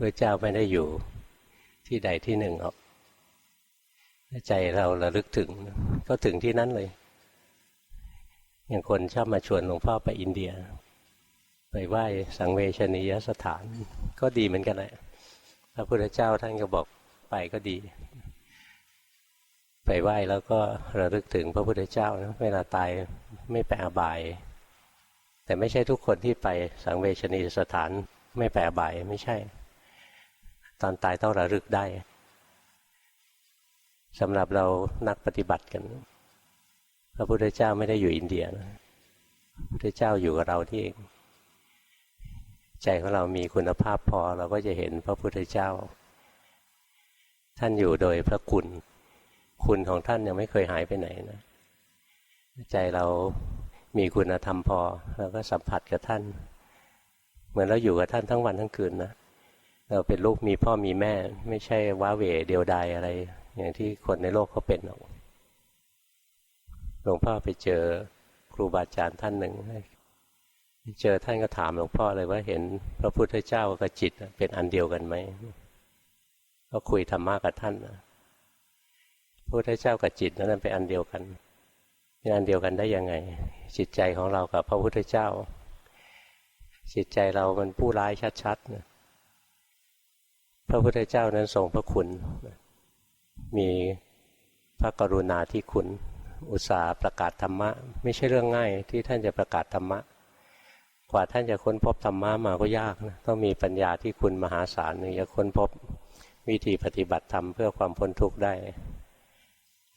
พระเจ้าไม่ได้อยู่ที่ใดที่หนึ่งหรอกใจเราระลึกถึง ก็ถึงที่นั้นเลย อย่างคนชอบมาชวนหลวงพ่อไปอินเดีย ไปไหว้สังเวชนียสถาน ก็ดีเหมือนกันแหละพระพุทธเจ้าท่านก็บอกไปก็ดี ไปไหว้แล้วก็ระลึกถึงพระพุทธเจ้านะเวลาตายไม่ไปอบาย แต่ไม่ใช่ทุกคนที่ไปสังเวชนียสถานไม่ไปอบายไม่ใช่ ตอนตายต้องระลึกได้สำหรับเรานักปฏิบัติกัน พระพุทธเจ้าไม่ได้อยู่อินเดียนะพระพุทธเจ้าอยู่กับเราที่เองใจของเรามีคุณภาพพอเราก็จะเห็นพระพุทธเจ้า ท่านอยู่โดยพระคุณ คุณของท่านยังไม่เคยหายไปไหนนะ ใจเรามีคุณธรรมพอเราก็สัมผัสกับท่าน เหมือนเราอยู่กับท่านทั้งวันทั้งคืนนะ เราเป็นลูกมีพ่อมีแม่ ไม่ใช่ว้าเหวเดียวดายอะไร อย่างที่คนในโลกเขาเป็นหรอกหลวงพ่อไปเจอครูบาอาจารย์ท่านหนึ่งเจอท่านก็ถามหลวงพ่อเลยว่าเห็นพระพุทธเจ้ากับจิตเป็นอันเดียวกันไหมก็คุยธรรมะกับท่านนะพระพุทธเจ้ากับจิตนั้นเป็นอันเดียวกันเป็นอันเดียวกันได้ยังไง จิตใจของเรากับพระพุทธเจ้า จิตใจเรามันผู้ร้ายชัดๆนะ พระพุทธเจ้านั้นทรงพระคุณ มีพระกรุณาที่คุณ อุตสาห์ประกาศธรรมะ ไม่ใช่เรื่องง่ายที่ท่านจะประกาศธรรมะ กว่าท่านจะค้นพบธรรมะมาก็ยากนะต้องมีปัญญาที่คุณมหาศาลถึงจะค้นพบวิธีปฏิบัติธรรมเพื่อความพ้นทุกข์ได้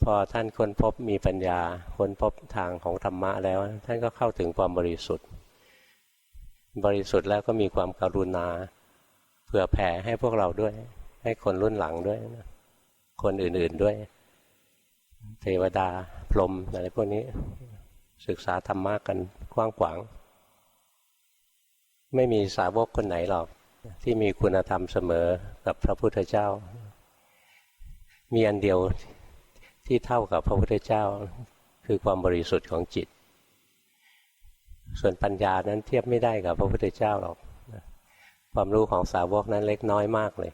พอท่านค้นพบมีปัญญาค้นพบทางของธรรมะแล้ว ท่านก็เข้าถึงความบริสุทธิ์ บริสุทธิ์แล้วก็มีความกรุณา ผื่อแผ่ให้พวกเราด้วย ให้คนรุ่นหลังด้วยนะคนอื่นๆด้วย เทวดาพรหมอะไรพวกนี้ ศึกษาธรรมะกันกว้างขวาง ไม่มีสาวกคนไหนหรอก ที่มีคุณธรรมเสมอกับพระพุทธเจ้า มีอันเดียวที่เท่ากับพระพุทธเจ้า คือความบริสุทธิ์ของจิต ส่วนปัญญานั้นเทียบไม่ได้กับพระพุทธเจ้าหรอก ความรู้ของสาวกนั้นเล็กน้อยมากเลย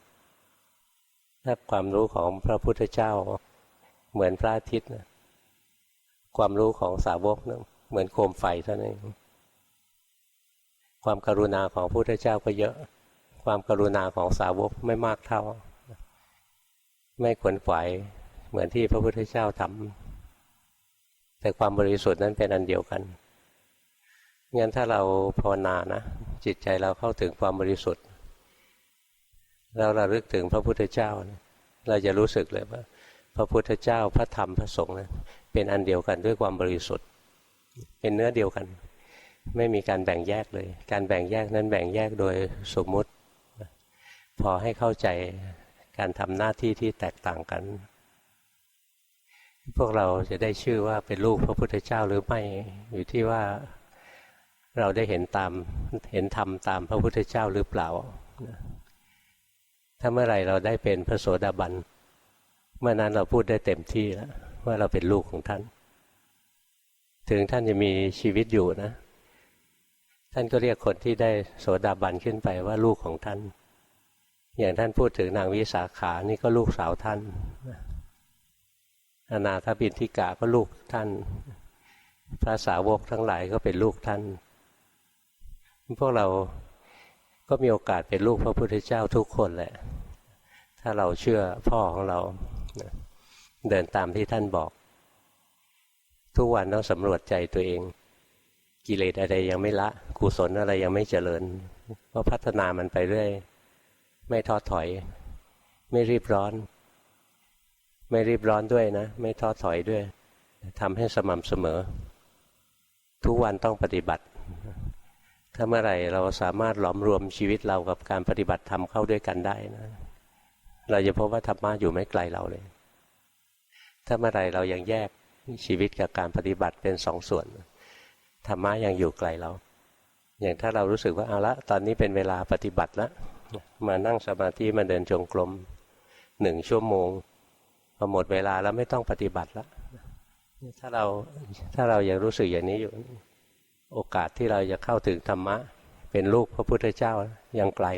ถ้าความรู้ของพระพุทธเจ้า เหมือนพระอาทิตย์นะความรู้ของสาวกนะเหมือนโคมไฟเท่านั้นเองความกรุณาของพระพุทธเจ้าก็เยอะ ความกรุณาของสาวกไม่มากเท่า ไม่ขวนขวายเหมือนที่พระพุทธเจ้าทำแต่ความบริสุทธิ์นั้นเป็นอันเดียวกันงั้นถ้าเราภาวนานะ จิตใจเราเข้าถึงความบริสุทธิ์เราระลึกถึงพระพุทธเจ้าเราจะรู้สึกเลยว่า พระพุทธเจ้าพระธรรมพระสงฆ์นะเป็นอันเดียวกันด้วยความบริสุทธิ์ เป็นเนื้อเดียวกัน ไม่มีการแบ่งแยกเลย การแบ่งแยกนั้นแบ่งแยกโดยสมมุติ พอให้เข้าใจการทำหน้าที่ที่แตกต่างกัน พวกเราจะได้ชื่อว่าเป็นลูกพระพุทธเจ้าหรือไม่อยู่ที่ว่า เราได้เห็นตามเห็นธรรมตามพระพุทธเจ้าหรือเปล่า ถ้าเมื่อไรเราได้เป็นพระโสดาบัน เมื่อนั้นเราพูดได้เต็มที่แล้วว่าเราเป็นลูกของท่าน ถึงท่านจะมีชีวิตอยู่นะ ท่านก็เรียกคนที่ได้โสดาบันขึ้นไปว่าลูกของท่าน อย่างท่านพูดถึงนางวิสาขานี่ก็ลูกสาวท่านอนาถบินทิกาก็ลูกท่าน พระสาวกทั้งหลายก็เป็นลูกท่าน พวกเราก็มีโอกาสเป็นลูกพระพุทธเจ้าทุกคนแหละ ถ้าเราเชื่อพ่อของเรา เดินตามที่ท่านบอก ทุกวันต้องสำรวจใจตัวเอง กิเลสอะไรยังไม่ละกุศลอะไรยังไม่เจริญ ก็พัฒนามันไปเรื่อย ไม่ท้อถอย ไม่รีบร้อน ไม่รีบร้อนด้วยนะ ไม่ท้อถอยด้วยทำให้สม่ำเสมอ ทุกวันต้องปฏิบัติ ถ้าเมื่อไหร่เราสามารถหลอมรวมชีวิตเรากับการปฏิบัติธรรมเข้าด้วยกันได้นะ เราจะพบว่าธรรมะอยู่ไม่ไกลเราเลย ถ้าเมื่อไหร่เรายังแยกชีวิตกับการปฏิบัติเป็นสองส่วนธรรมะยังอยู่ไกลเรา อย่างถ้าเรารู้สึกว่าเอาละตอนนี้เป็นเวลาปฏิบัติแล้วมานั่งสมาธิมาเดินจงกรมหนึ่งชั่วโมงพอหมดเวลาแล้วไม่ต้องปฏิบัติแล้วถ้าเราถ้าเรายังรู้สึกอย่างนี้อยู่ โอกาสที่เราจะเข้าถึงธรรมะ เป็นลูกพระพุทธเจ้ายังไกล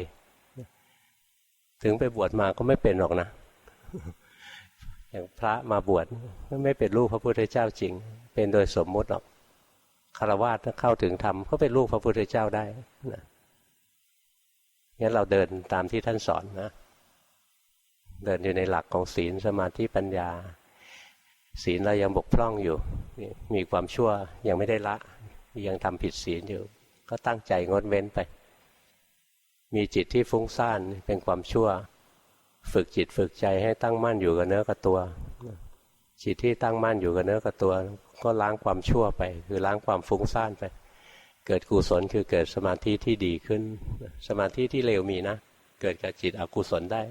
ถึงไปบวชมาก็ไม่เป็นหรอกนะ อย่างพระมาบวชไม่เป็นลูกพระพุทธเจ้าจริง เป็นโดยสมมุติหรอกคารวะถ้าเข้าถึงธรรมก็เป็นลูกพระพุทธเจ้าได้นะงั้นเราเดินตามที่ท่านสอนนะ เดินอยู่ในหลักของศีลสมาธิปัญญา ศีลเรายังบกพร่องอยู่ มีความชั่วยังไม่ได้ละ ยังทำผิดศีลอยู่ ก็ตั้งใจงดเว้นไป มีจิตที่ฟุ้งซ่านเป็นความชั่ว ฝึกจิตฝึกใจให้ตั้งมั่นอยู่กับเนื้อกับตัว จิตที่ตั้งมั่นอยู่กับเนื้อกับตัว ก็ล้างความชั่วไป คือล้างความฟุ้งซ่านไป เกิดกุศลคือเกิดสมาธิที่ดีขึ้น สมาธิที่เลวมีนะ เกิดกับจิตอกุศลได้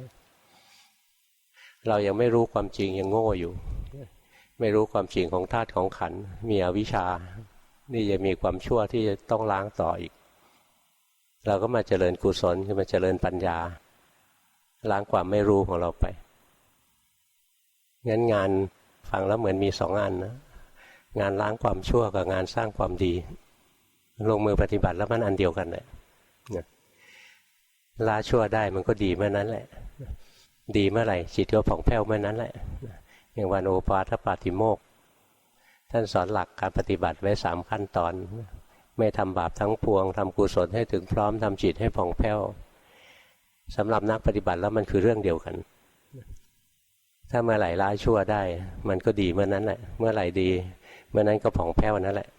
เรายังไม่รู้ความจริงยังโง่อยู่ ไม่รู้ความจริงของธาตุของขันมีอวิชชา นี่จะมีความชั่วที่จะต้องล้างต่ออีก เราก็มาเจริญกุศลคือมาเจริญปัญญา ล้างความไม่รู้ของเราไปงั้นงานฟังแล้วเหมือนมีสองอันนะงานล้างความชั่วกับงานสร้างความดี ลงมือปฏิบัติแล้วมันอันเดียวกันแหละลาชั่วได้มันก็ดีเมื่อนั้นแหละ ดีเมื่อไหร่จิตก็ผ่องแผ้วเมื่อนั้นแหละอย่างวันโอปาทปาติโมก ท่านสอนหลักการปฏิบัติไว้สามขั้นตอน ไม่ทำบาปทั้งปวงทำกุศลให้ถึงพร้อมทำจิตให้ผ่องแผ้วสำหรับนักปฏิบัติแล้วมันคือเรื่องเดียวกัน ถ้าเมื่อไหร่ละชั่วได้ มันก็ดีเมื่อนั้นแหละ เมื่อไหร่ดี เมื่อนั้นก็ผ่องแผ้วนั่นแหละ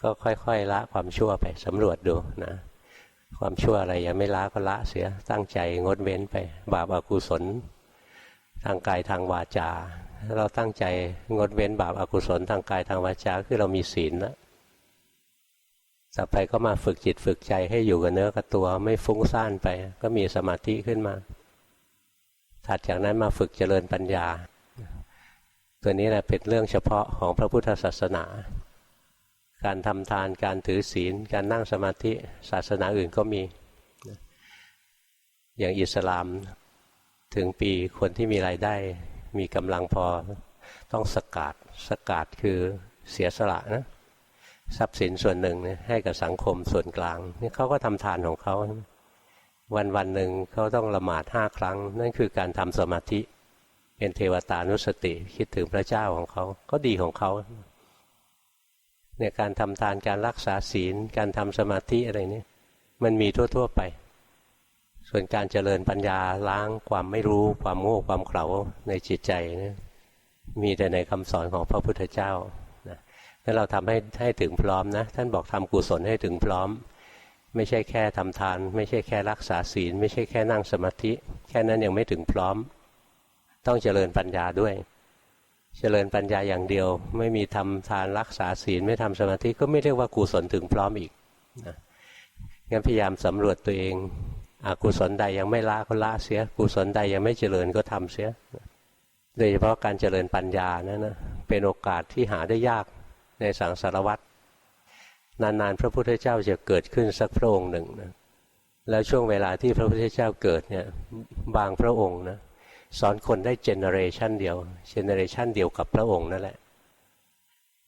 ก็ค่อยๆละความชั่วไปสำรวจดูนะความชั่วอะไรยังไม่ละก็ละเสียตั้งใจงดเว้นไป บาปอกุศล ทางกายทางวาจา เราตั้งใจงดเว้นบาปอากุศลทางกายทางวาจาคือเรามีศีลแล้วต่อไปก็มาฝึกจิตฝึกใจให้อยู่กับเนื้อกับตัวไม่ฟุ้งซ่านไป ก็มีสมาธิขึ้นมา ถัดจากนั้นมาฝึกเจริญปัญญา ตัวนี้แหละเป็นเรื่องเฉพาะของพระพุทธศาสนา การทำทานการถือศีล การนั่งสมาธิศาสนาอื่นก็มี อย่างอิสลามถึงปีคนที่มีรายได้ มีกำลังพอต้องสกาดสกาดคือเสียสละนะทรัพย์สินส่วนหนึ่งให้กับสังคมส่วนกลางนี่เขาก็ทำทานของเขาวันวันหนึ่งเขาต้องละหมาดห้าครั้ง นั่นคือการทำสมาธิเป็นเทวตานุสติคิดถึงพระเจ้าของเขาก็ดีของเขาเนี่ยการทำทานการรักษาศีล การทำสมาธิอะไรนี่มันมีทั่ว ๆ ไป ส่วนการเจริญปัญญาล้างความไม่รู้ความโง่ความเขลาในจิตใจนี่มีแต่ในคำสอนของพระพุทธเจ้าถ้าเราทำให้ให้ถึงพร้อมนะ ท่านบอกทำกุศลให้ถึงพร้อม ไม่ใช่แค่ทำทาน ไม่ใช่แค่รักษาศีล ไม่ใช่แค่นั่งสมาธิ แค่นั้นยังไม่ถึงพร้อม ต้องเจริญปัญญาด้วย เจริญปัญญาอย่างเดียว ไม่มีทำทานรักษาศีลไม่ทำสมาธิก็ไม่เรียกว่ากุศลถึงพร้อมอีกนะงั้นพยายามสำรวจตัวเอง อกุศลใดยังไม่ละก็ละเสีย กุศลใดยังไม่เจริญก็ทำเสีย โดยเฉพาะการเจริญปัญญานะั่นนะเป็นโอกาสที่หาได้ยากในสังสารวัตรนานๆ พระพุทธเจ้าจะเกิดขึ้นสักพระองค์หนึ่งนะแล้วช่วงเวลาที่พระพุทธเจ้าเกิดเนี่ยบางพระองค์นะสอนคนได้เจเนอเรชันเดียวเจเนอเรชันเดียวกับพระองค์นั่นแหละ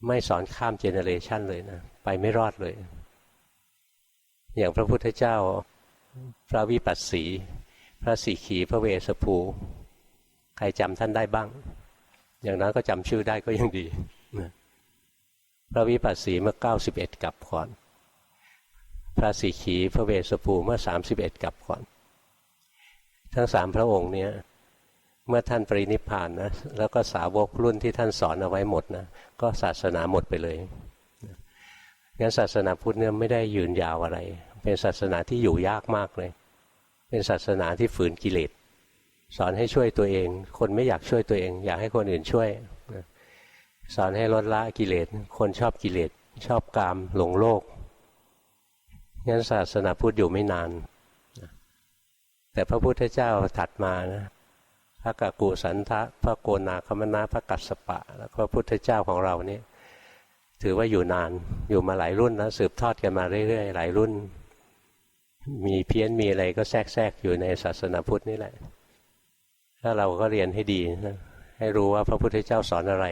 ไม่สอนข้ามเจเนอเรชันเลยนะไปไม่รอดเลย อย่างพระพุทธเจ้า พระวิปัสสี พระสีขีพระเวสภู ใครจำท่านได้บ้าง อย่างนั้นก็จำชื่อได้ก็ยังดี พระวิปัสสีเมื่อเก้าสิบเอ็ดกับก่อน พระสีขีพระเวสภูเมื่อสามสิบเอ็ดกับก่อน ทั้งสามพระองค์เนี้ยเมื่อท่านปรินิพานนะแล้วก็สาวกรุ่นที่ท่านสอนเอาไว้หมดนะก็ศาสนาหมดไปเลยงั้นศาสนาพุทธเนี่ยไม่ได้ยืนยาวอะไร เป็นศาสนาที่อยู่ยากมากเลย เป็นศาสนาที่ฝืนกิเลสสอนให้ช่วยตัวเอง คนไม่อยากช่วยตัวเอง อยากให้คนอื่นช่วย สอนให้ลดละกิเลส คนชอบกิเลส ชอบกามหลงโลก งั้นศาสนาพุทธอยู่ไม่นาน แต่พระพุทธเจ้าถัดมานะ พระกกุสันทะ พระโกนาคมนาพระกัสสปะ แล้วพระพุทธเจ้าของเรานี่ถือว่าอยู่นาน อยู่มาหลายรุ่นแล้วสืบทอดกันมาเรื่อยๆ หลายรุ่น มีเพี้ยนมีอะไรก็แทรกๆอยู่ในศาสนาพุทธนี่แหละ ถ้าเราก็เรียนให้ดีนะให้รู้ว่าพระพุทธเจ้าสอนอะไร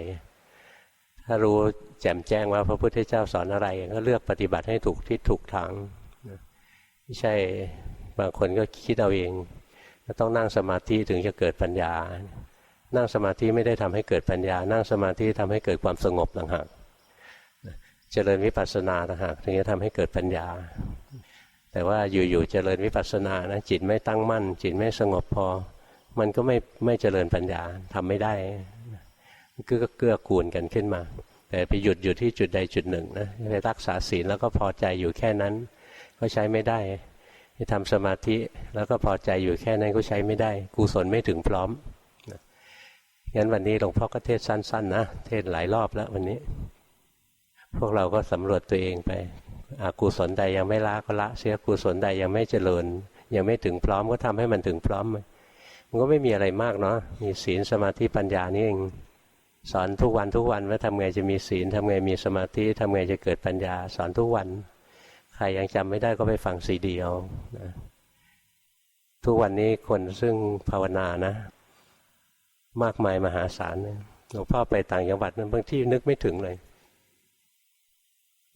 ถ้ารู้แจ่มแจ้งว่าพระพุทธเจ้าสอนอะไร ก็เลือกปฏิบัติให้ถูกทิศถูกทางไม่ใช่บางคนก็คิดเอาเองต้องนั่งสมาธิถึงจะเกิดปัญญา นั่งสมาธิไม่ได้ทำให้เกิดปัญญา นั่งสมาธิทำให้เกิดความสงบต่างหากเจริญวิปัสสนาต่างหากถึงจะทำให้เกิดปัญญา แต่ว่าอยู่ๆเจริญวิปัสสนานะจิตไม่ตั้งมั่น จิตไม่สงบพอ มันก็ไม่ไม่เจริญปัญญาทำไม่ได้ก็เกื้อกูลกันขึ้นมา แต่ไปหยุดอยู่ที่จุดใดจุดหนึ่งนะไปรักษาศีลแล้วก็พอใจอยู่แค่นั้น ก็ใช้ไม่ได้ไปทำสมาธิแล้วก็พอใจอยู่แค่นั้นก็ใช้ไม่ได้กุศลไม่ถึงพร้อมงั้นวันนี้หลวงพ่อก็เทศสั้นๆนะเทศหลายรอบแล้ววันนี้ พวกเราก็สำรวจตัวเองไป อากุศลใดยังไม่ละก็ละเสียกุศลใดยังไม่เจริญ ยังไม่ถึงพร้อมก็ทำให้มันถึงพร้อมมันก็ไม่มีอะไรมากเนาะมีศีลสมาธิปัญญานี่เองสอนทุกวันทุกวันว่าทำไงจะมีศีลทำไงมีสมาธิทำไงจะเกิดปัญญา สอนทุกวัน ใครยังจำไม่ได้ก็ไปฟังซีดีเอานะทุกวันนี้คนซึ่งภาวนานะ มากมายมหาศาลหลวงพ่อไปต่างจังหวัดนั้นบางที่นึกไม่ถึงเลย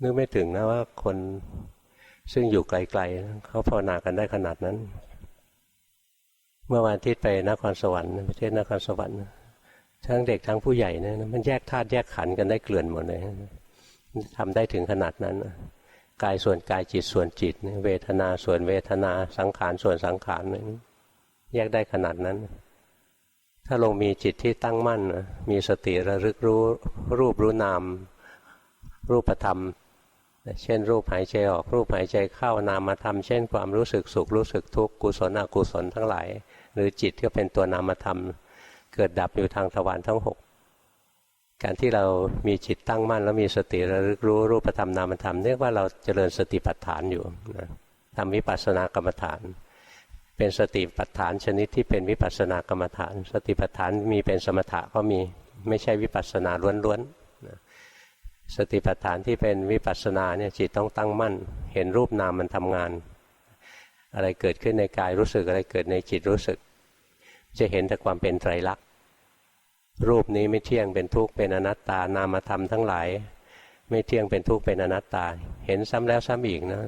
นึกไม่ถึงนะว่าคนซึ่งอยู่ไกลๆเขาภาวนากันได้ขนาดนั้น เมื่อวันที่ไปนครสวรรค์ประเทศนครสวรรค์ทั้งเด็กทั้งผู้ใหญ่เนี่ยมันแยกธาตุแยกขันธ์กันได้เกลื่อนหมดเลยทำได้ถึงขนาดนั้นกายส่วนกายจิตส่วนจิต เวทนาส่วนเวทนาสังขารส่วนสังขารแยกได้ขนาดนั้น ถ้าลงมีจิตที่ตั้งมั่นมีสติระลึกรู้รูปรู้นามรูปธรรม เช่น รูปหายใจออกรูปหายใจเข้านามธรรมเช่นความรู้สึกสุขรู้สึกทุกข์กุศลอกุศลทั้งหลาย หรือจิตก็เป็นตัวนามธรรมเกิดดับอยู่ทางทวารทั้งหกการที่เรามีจิตตั้งมั่น แล้วมีสติระลึกรู้รูปธรรมนามธรรมเรียกว่าเราเจริญสติปัฏฐานอยู่นะทำวิปัสสนากรรมฐาน เป็นสติปัฏฐานชนิดที่เป็นวิปัสสนากรรมฐาน สติปัฏฐานมีเป็นสมถะก็มีไม่ใช่วิปัสสนาล้วนๆ สติปัฏฐานที่เป็นวิปัสสนาเนี่ยจิตต้องตั้งมั่น เห็นรูปนามมันทำงาน อะไรเกิดขึ้นในกายรู้สึกอะไรเกิดในจิตรู้สึก จะเห็นแต่ความเป็นไตรลักษณ์รูปนี้ไม่เที่ยงเป็นทุกข์เป็นอนัตตานามธรรมทั้งหลาย ไม่เที่ยงเป็นทุกข์เป็นอนัตตา เห็นซ้ำแล้วซ้ำอีกนะ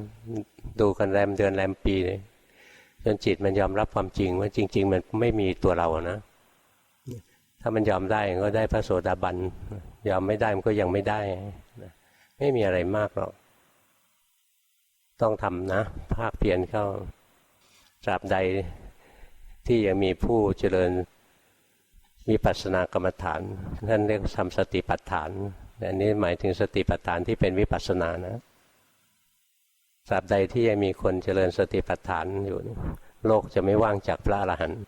ดูกันแรมเดือนแรมปีเลยจนจิตมันยอมรับความจริงว่าจริง ๆ มันไม่มีตัวเรานะ ถ้ามันยอมได้ก็ได้พระโสดาบันยอมไม่ได้มันก็ยังไม่ได้ไม่มีอะไรมากหรอก ต้องทำนะ ภาคเพียรเข้าตราบใดที่ยังมีผู้เจริญมีปัสนากรรมฐานท่านเรียกทำสติปัฏฐานอันนี้หมายถึงสติปัฏฐานที่เป็นวิปัสสนานะตราบใดที่ยังมีคนเจริญสติปัฏฐานอยู่ โลกจะไม่ว่างจากพระอรหันต์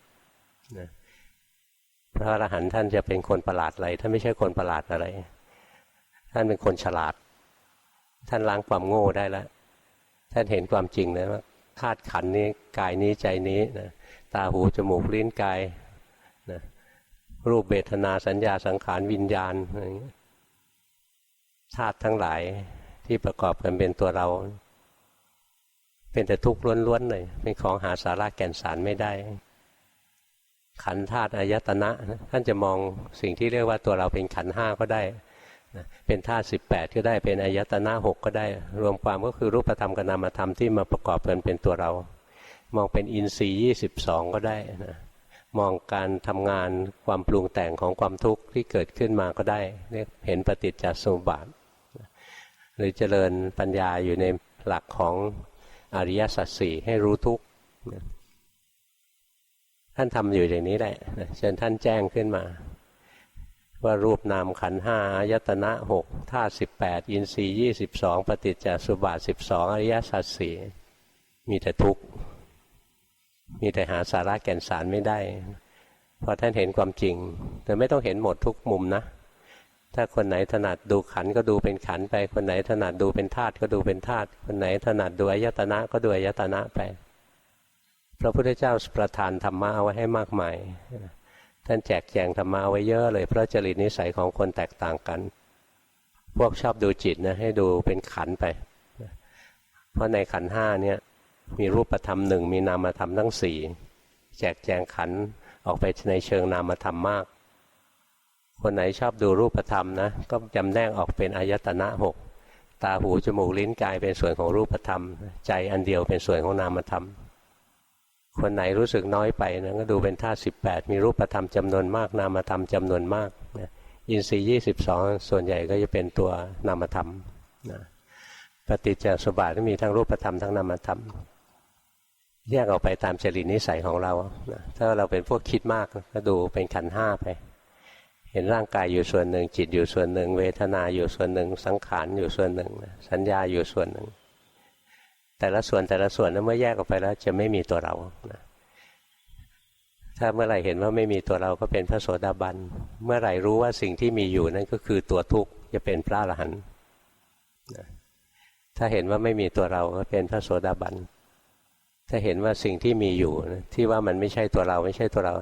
พระอรหันต์ท่านจะเป็นคนประหลาดอะไรท่านไม่ใช่คนประหลาดอะไร ท่านเป็นคนฉลาด ท่านล้างความโง่ได้แล้วท่านเห็นความจริงนะว่าธาตุขันนี้กายนี้ใจนี้นะตาหูจมูกลิ้นกายนะรูปเบทนาสัญญาสังขารวิญญาณอะไรเงี้ยธาตุทั้งหลายที่ประกอบกันเป็นตัวเรา เป็นแต่ทุกข์ล้วนๆเลยเป็นของหาสาระแก่นสารไม่ได้ ขันธาตุอายตนะ ท่านจะมองสิ่งที่เรียกว่าตัวเราเป็นขันห้าก็ได้เป็นธาตุสิบแปดก็ได้เป็นอายตนะหกก็ได้ รวมความก็คือรูปธรรมกับนามธรรมที่มาประกอบกันเป็นตัวเรา มองเป็นอินทรีย์ยี่สิบสองก็ได้นะมองการทำงานความปรุงแต่งของความทุกข์ที่เกิดขึ้นมาก็ได้เรียกเห็นปฏิจจสมุปบาทหรือเจริญปัญญาอยู่ในหลักของอริยสัจสี่ให้รู้ทุกข์ ท่านทำอยู่อย่างนี้แหละเชิญท่านแจ้งขึ้นมา ว่ารูปนามขันห้าอายตนะหกธาตุสิบแปดอินทรีย์ยี่สิบสองปฏิจจสุบาทสิบสองอริยสัจสี่มีแต่ทุกข์ มีแต่หาสาระแก่นสารไม่ได้พราะท่านเห็นความจริง แต่ไม่ต้องเห็นหมดทุกมุมนะ ถ้าคนไหนถนัดดูขันก็ดูเป็นขันไป คนไหนถนัดดูเป็นธาตุก็ดูเป็นธาตุคนไหนถนัดดูอายตนะก็ดูอายตนะไป พระพุทธเจ้าประทานธรรมะเอาไว้ให้มากมายท่านแจกแจงธรรมะไว้เยอะเลย เพราะจริตนิสัยของคนแตกต่างกัน พวกชอบดูจิตนะให้ดูเป็นขันไป เพราะในขันห้าเนี่ยมีรูปธรรมหนึ่งมีนามธรรมทั้งสี่แจกแจงขันออกไปในเชิงนามธรรมมาก คนไหนชอบดูรูปธรรมนะก็จำแนกออกเป็นอายตนะหกตาหูจมูกลิ้นกายเป็นส่วนของรูปธรรม ใจอันเดียวเป็นส่วนของนามธรรม คนไหนรู้สึกน้อยไปนะก็ดูเป็นธาตุสิบแปดมีรูปธรรมจำนวนมาก นามธรรมจำนวนมากนะอินทรีย์ยี่สิบสองส่วนใหญ่ก็จะเป็นตัวนามธรรมนะปฏิจจสมบัติมีทั้งรูปธรรมทั้งนามธรรมแยกออกไปตามจริตนิสัยของเรานะถ้าเราเป็นพวกคิดมากก็ดูเป็นขันห้าไป เห็นร่างกายอยู่ส่วนหนึ่งจิตอยู่ส่วนหนึ่ง เวทนาอยู่ส่วนหนึ่ง สังขารอยู่ส่วนหนึ่ง สัญญาอยู่ส่วนหนึ่ง แต่ละส่วนแต่ละส่วนนั้นเมื่อแยกออกไปแล้วจะไม่มีตัวเรานะถ้าเมื่อไหร่เห็นว่าไม่มีตัวเราก็เป็นพระโสดาบัน เมื่อไหร่รู้ว่าสิ่งที่มีอยู่นั่นก็คือตัวทุกข์จะเป็นพระอรหันต์ถ้าเห็นว่าไม่มีตัวเราก็เป็นพระโสดาบัน ถ้าเห็นว่าสิ่งที่มีอยู่ที่ว่ามันไม่ใช่ตัวเราไม่ใช่ตัวเรา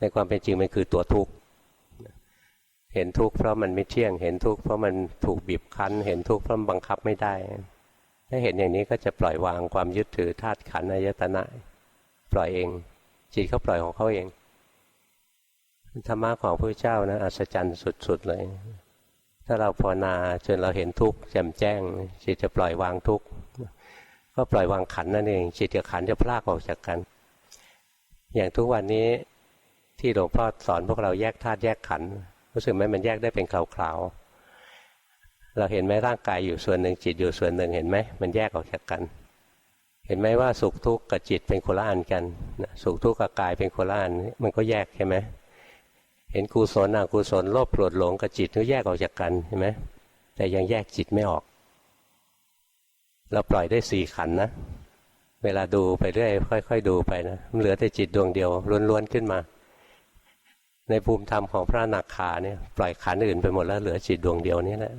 ในความเป็นจริงมันคือตัวทุกข์ เห็นทุกข์เพราะมันไม่เที่ยง เห็นทุกข์เพราะมันถูกบีบคั้น เห็นทุกข์เพราะบังคับไม่ได้ ถ้าเห็นอย่างนี้ก็จะปล่อยวางความยึดถือธาตุขันธ์อายตนะ ปล่อยเอง จิตเขาปล่อยของเขาเองธรรมะของพระเจ้านะอัศจรรย์สุด ๆ เลย ถ้าเราภาวนาจนเราเห็นทุกข์แจ่มแจ้ง จิตจะปล่อยวางทุกข์ก็ปล่อยวางขันนั่นเอง จิตกับขันจะพลากออกจากกัน อย่างทุกวันนี้ที่หลวงพ่อสอนพวกเราแยกธาตุแยกขันรู้สึกไหมมันแยกได้เป็นคราวๆ เราเห็นไหมร่างกายอยู่ส่วนหนึ่งจิตอยู่ส่วนหนึ่งเห็นไหมมันแยกออกจากกัน เห็นไหมว่าสุขทุกข์กับจิตเป็นคนละอันกันสุขทุกข์กับกายเป็นคนละอันมันก็แยกใช่ไหมเห็นกุศลอกุศลโลภโกรธหลงกับจิตก็แยกออกจากกันใช่ไหมแต่ยังแยกจิตไม่ออก เราปล่อยได้สี่ขันนะ เวลาดูไปเรื่อยค่อย ๆ ดูไปนะมันเหลือแต่จิตดวงเดียวล้วนๆขึ้นมา ในภูมิธรรมของพระนาคาเนี่ยปล่อยขันอื่นไปหมดแล้วเหลือจิตดวงเดียวนี่แหละ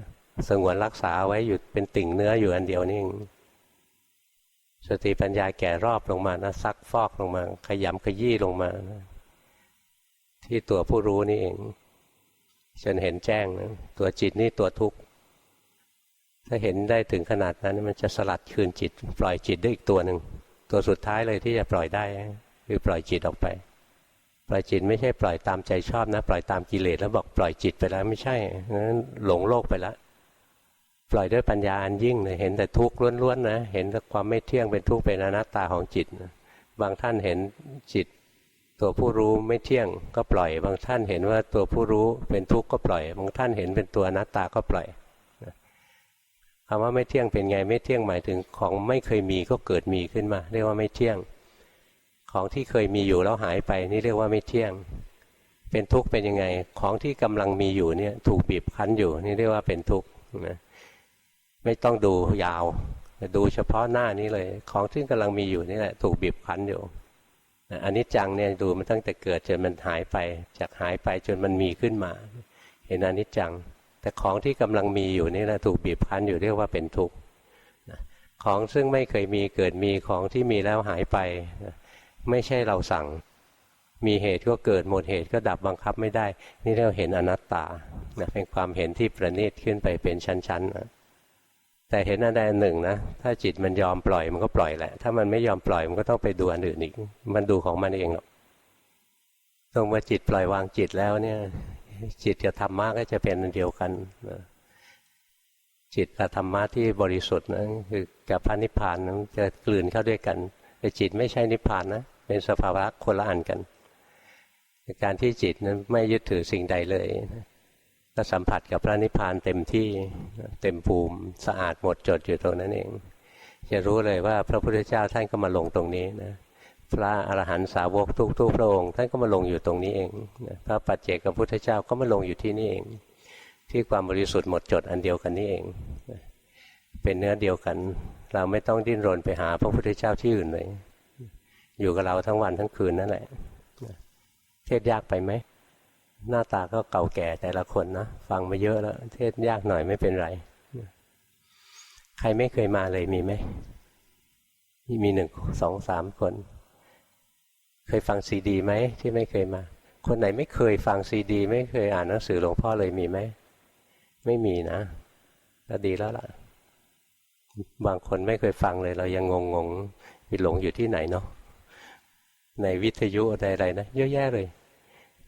สงวนรักษาไว้อยู่เป็นติ่งเนื้ออยู่อันเดียวนี่เองสติปัญญาแก่รอบลงมานะซักฟอกลงมา ขยำขยี้ลงมานะที่ตัวผู้รู้นี่เองจนเห็นแจ้งนะตัวจิตนี่ตัวทุกข์ถ้าเห็นได้ถึงขนาดนั้น มันจะสลัดคืนจิต ปล่อยจิตได้อีกตัวหนึ่งตัวสุดท้ายเลยที่จะปล่อยได้คือปล่อยจิตออกไป ปล่อยจิตไม่ใช่ปล่อยตามใจชอบนะ ปล่อยตามกิเลสแล้วบอกปล่อยจิตไปแล้วไม่ใช่นั้นหลงโลกไปแล้ว ปล่อยด้วยปัญญาอันยิ่งเลยเห็นแต่ทุกข์ล้วนๆนะเห็นแต่ความไม่เที่ยงเป็นทุกข์เป็นอนัตตาของจิตบางท่านเห็นจิต ตัวผู้รู้ไม่เที่ยงก็ปล่อย บางท่านเห็นว่าตัวผู้รู้เป็นทุกข์ก็ปล่อย บางท่านเห็นเป็นตัวอนัตตาก็ปล่อยคำว่าไม่เที่ยงเป็นไงไม่เที่ยงหมายถึงของไม่เคยมีก็เกิดมีขึ้นมา เรียกว่าไม่เที่ยง ของที่เคยมีอยู่แล้วหายไปนี่เรียกว่าไม่เที่ยง เป็นทุกข์เป็นยังไง ของที่กำลังมีอยู่เนี่ยถูกบีบคั้นอยู่นี่เรียกว่าเป็นทุกข์นะ ไม่ต้องดูยาวดูเฉพาะหน้านี้เลย ของที่กำลังมีอยู่นี่แหละถูกบีบคั้นอยู่อันนี้จังเนี่ยดูมันตั้งแต่เกิดจนมันหายไป จากหายไปจนมันมีขึ้นมา เห็นอนิจจัง แต่ของที่กำลังมีอยู่นี่แหละถูกบีบคั้นอยู่เรียกว่าเป็นทุกข์ของซึ่งไม่เคยมีเกิดมีของที่มีแล้วหายไป ไม่ใช่เราสั่ง มีเหตุก็เกิดหมดเหตุก็ดับบังคับไม่ได้ นี่เราเห็นอนัตตาเป็นความเห็นที่ประณีตขึ้นไปเป็นชั้นๆนะ แต่เห็นอันใดอันหนึ่งนะ ถ้าจิตมันยอมปล่อยมันก็ปล่อยแหละ ถ้ามันไม่ยอมปล่อยมันก็ต้องไปดูอันอื่นอีก มันดูของมันเองหรอกตรงมาจิตปล่อยวางจิตแล้วเนี่ย จิตกับธรรมะก็จะเป็นอันเดียวกันนะจิตกับธรรมะที่บริสุทธิ์นะคือกับพระนิพพานนะจะกลืนเข้าด้วยกัน แต่จิตไม่ใช่นิพพานนะ เป็นสภาวะคนละอันกัน การที่จิตนั้นไม่ยึดถือสิ่งใดเลย นะก็สัมผัสกับพระนิพพานเต็มที่เต็มภูมิสะอาดหมดจดอยู่ตรงนั้นเอง จะรู้เลยว่าพระพุทธเจ้าท่านก็มาลงตรงนี้นะพระอรหันตสาวกทุกๆพระองค์ท่านก็มาลงอยู่ตรงนี้เองพระปัจเจกพุทธเจ้าก็มาลงอยู่ที่นี่เอง ที่ความบริสุทธิ์หมดจดอันเดียวกันนี่เอง เป็นเนื้อเดียวกัน เราไม่ต้องดิ้นรนไปหาพระพุทธเจ้าที่อื่นเลยอยู่กับเราทั้งวันทั้งคืนนั่นแหละเทศยากไปไหม หน้าตาก็เก่าแก่แต่ละคนนะฟังมาเยอะแล้ว เทศยากหน่อยไม่เป็นไร ใครไม่เคยมาเลยมีไหมมีหนึ่งสองสามคน เคยฟังซีดีไหมที่ไม่เคยมา คนไหนไม่เคยฟังซีดี ไม่เคยอ่านหนังสือหลวงพ่อเลยมีไหมไม่มีนะก็ดีแล้วล่ะ บางคนไม่เคยฟังเลย เรายังงงงมีหลงอยู่ที่ไหนเนาะในวิทยุอะไรๆนะเยอะแยะเลย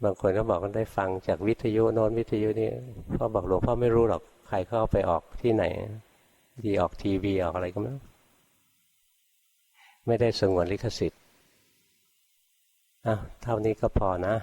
บางคนก็บอกว่าได้ฟังจากวิทยุโน้นวิทยุนี่พ่อบอกหลวงพ่อไม่รู้หรอกใครเข้าไปออกที่ไหน ดีออกทีวีออกอะไรก็ไม่รู้ไม่ได้สงวนลิขสิทธิ์อ้าวเท่านี้ก็พอนะ